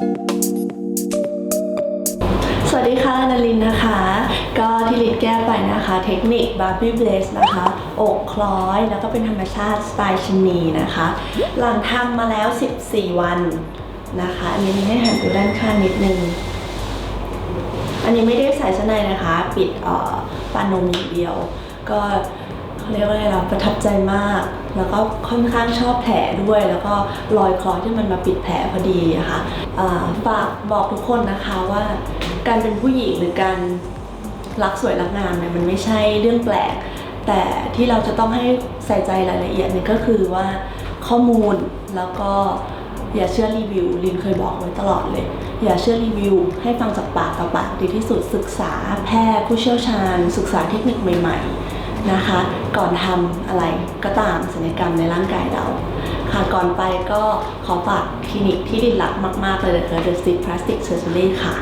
สวัสดีค่ะนารินนะคะ ก็ที่ลิดแก้ไปนะคะ เทคนิคบาร์บี้เบลสนะคะอกคล้อยแล้วก็เป็นธรรมชาติสไตล์ชินีนะคะ หลังทำมาแล้ว 14 วันนะคะ อันนี้ให้หันดูด้านข้างนิดนึง อันนี้ไม่ได้ใส่ชั้นในนะคะ ปิดปานนมอย่างเดียว ก็ เรียกว่าอะไรเราประทับใจมาก แล้วก็ค่อนข้างชอบแผลด้วย แล้วก็รอยคล้อยที่มันมาปิดแผลพอดีนะคะอ่าฝากบอกทุกคนนะคะว่า การเป็นผู้หญิงหรือการรักสวยรักงามเนี่ยมันไม่ใช่เรื่องแปลก แต่ที่เราจะต้องให้ใส่ใจรายละเอียดเนี่ยก็คือว่าข้อมูลแล้วก็อย่าเชื่อรีวิวลินเคยบอกไว้ตลอดเลย อย่าเชื่อรีวิว ให้ฟังจากปากต่อปากดีที่สุดศึกษาแพทย์ผู้เชี่ยวชาญ ศึกษาเทคนิคใหม่ ๆ นะคะ ก่อนทำอะไรก็ตามศัลยกรรมในร่างกายเรา ค่ะก่อนไปก็ขอฝากคลินิกที่ดินรักมาก ๆ เลยนะคะ The Stick Plastic Surgery ค่ะ